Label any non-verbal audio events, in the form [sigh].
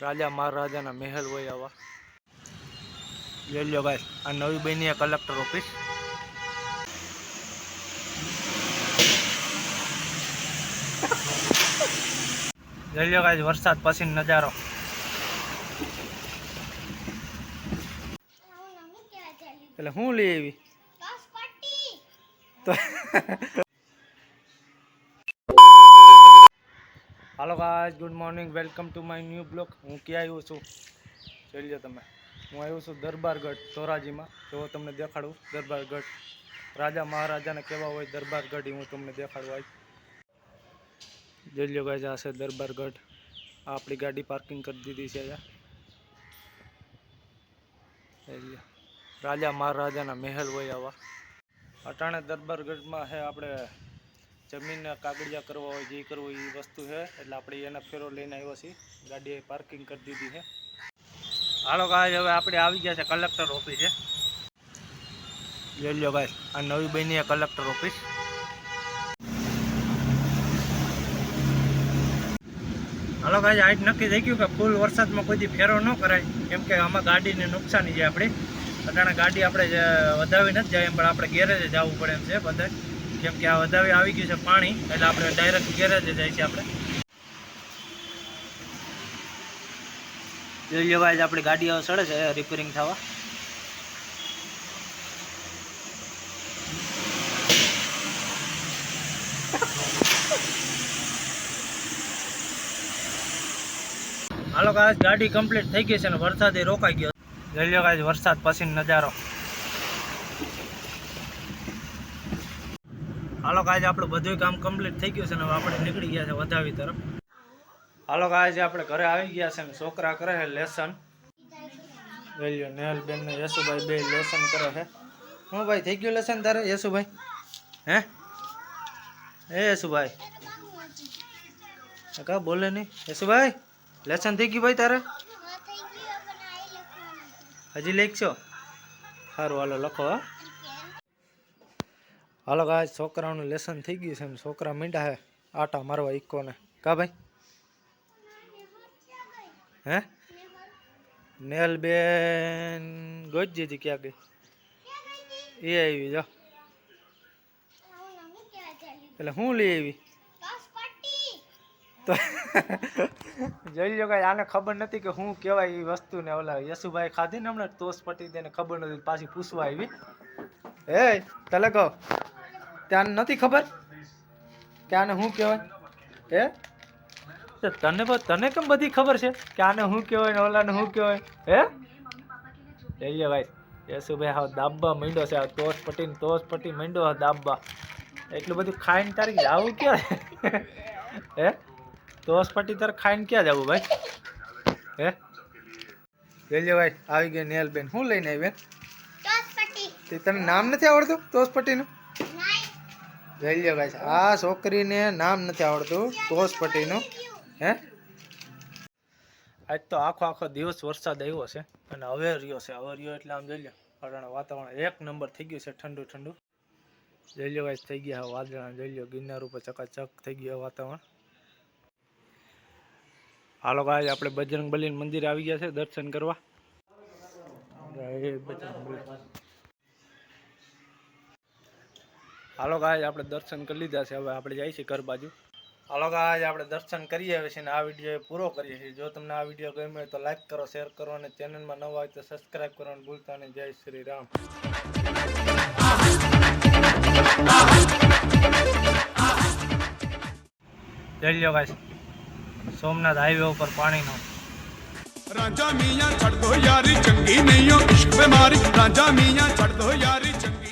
રાજા મહારાજાના મહેલ હોય આવા. લ્યો ગાય આ નવી બની કલેક્ટર ઓફિસ લઈ લ્યો વરસાદ પછી નજારો. એટલે હું લઈ આવી? તો હાલો guys good morning welcome to my new vlog હું ક્યાં આવ્યો છું? જોઈ લો તમે. હું આવ્યો છું દરબારગઢ, ધોરાજીમાં. જો તમને દેખાડું, દરબારગઢ. રાજા મહારાજાને કેવા હોય દરબારગઢ, એ હું તમને દેખાડું આજ જોઈ લો ગાઈસ આ છે દરબારગઢ. આપણી ગાડી પાર્કિંગ કરી દીધી છે અહીંયા. રાજા મહારાજાના મહેલ હોય આવા. અટાણે દરબારગઢમાં છે આપણે જમીનના કાગળિયા કરવા હોય, જે કરવું એ વસ્તુ છે. એટલે આપણે એના ફેરો લઈને આવ્યા છીએ. ગાડીએ પાર્કિંગ કરી દીધી છે. હાલો ગાય હવે આપણે આવી ગયા છે કલેક્ટર ઓફિસે જોઈ લો ગાય આ નવી બની કલેક્ટર ઓફિસ હાલો ગાય આજ નક્કી થઈ ગયું કે ફૂલ વરસાદમાં કોઈ ફેરો ન કરાય. કેમ કે આમાં ગાડીને નુકસાની છે આપણી. અટાણે ગાડી આપણે વધાવી નથી જાય એમ, પણ આપણે ગેરેજે જવું પડે એમ છે બધા કેમ કે આ વધારે આવી ગયું છે પાણી, એટલે આપણે ડાયરેક્ટ ગેરેજે જાય છે આપણે. જોઈ લો ગાઈઝ આપણી ગાડી હવે સડે છે રિપેરિંગ થવા. હાલો ગાઈઝ ગાડી કમ્પ્લીટ થઈ ગઈ છે ને વરસાદ એ રોકાઈ ગયો લો ગાઈઝ વરસાદ પછી નજારો. હાલો આજે આપણું બધું કામ કમ્પ્લીટ થઈ ગયું છે ને આપણે નીકળી ગયા છે વધાવી તરફ. હાલો આજે આપણે ઘરે આવી ગયા છે ને છોકરા કરે છે લેસન વેલ્યુ નેહલબેન નેહલ ને યશુભાઈ બે લેસન કરે છે. હું ભાઈ, થઈ ગયું લેસન તારે, યશુભાઈ? હે? એ યશુભાઈ. કા બોલે નહીં? યશુભાઈ લેસન થઈ ગયું ભાઈ તારે? હજી લખશો? સારું, હાલો લખો, હા. હાલો ગાય છોકરાઓનું લેસન થઈ ગયું છે એમ છોકરા મીંડા હે, આટા મારવા ઇકોને કા ભાઈ? હે? નેલ બેન ગોજી હતી ક્યાં ગઈ? એ આવી જો. એટલે હું લઈ આવી? તો [laughs] જોઈ લો કાંઈ આને ખબર નથી કે હું કહેવાય એ વસ્તુને ઓલા યશુભાઈ ખાધી ને હમણાં ટોસ પટી તેને ખબર નથી, પાછી પૂછવા આવી. એ તલે કહો ત્યાં નથી ખબર? કે આને શું કહેવાય? હે? તો તને તને કેમ બધી ખબર છે? કે આને શું કહેવાય ને ઓલાને શું કહેવાય? હે? જઈ લે ભાઈ યશુભાઈ હા દાબા માંડ્યો છે આ તોસ પટી ને ટોસ પટી માંડ્યો દાબા એટલું બધું ખાઈને તારે જવું ક્યાં? હે? તોસ પટી તારે ખાઈને ક્યાં જવું ભાઈ? હે? જઈ ભાઈ આવી ગઈ નેલ બેન શું લઈને આવી બેન તે તને નામ નથી આવડતું તોસ પટીનું? જઈ લ્યો આ છોકરીને નામ નથી આવડતું ટોસ પટીનું હે? આજ તો આખો આખો દિવસ વરસાદ આવ્યો છે અને હવે રહ્યો છે. હવે રહ્યો એટલે આમ જોઈ અટાણે વાતાવરણ એક નંબર થઈ ગયું છે ઠંડુ ઠંડુ. જોઈ લો ગાઈસ થઈ ગયા વાદળા, જોઈ લ્યો, ગિરનાર ઉપર ચકાચક થઈ ગયું વાતાવરણ. હાલો ગાઈસ આપણે બજરંગ બલી મંદિર આવી ગયા છે, દર્શન કરવા. જય બજરંગબલી. હાલો ગાય આપણે દર્શન કરી લીધા છે. હવે આપણે જઈએ છીએ ઘર બાજુ. હાલો ગાય આપણે દર્શન કરીએ હવે છે ને આ વીડિયો પૂરો કરીએ છીએ. જો તમને આ વીડિયો ગમે તો લાઈક કરો શેર કરો અને ચેનલમાં નવા હોય તો સબસ્ક્રાઈબ કરવાનું ભૂલતા અને જય શ્રી રામ. જોઈ લો સોમનાથ હાઈવે ઉપર પાણીનો. રાજા મિયા છડ દો યારી, ચંગી નહીં ઓ ઇશ્ક મારી રાજા મિયા છડ દો યારી, ચંગી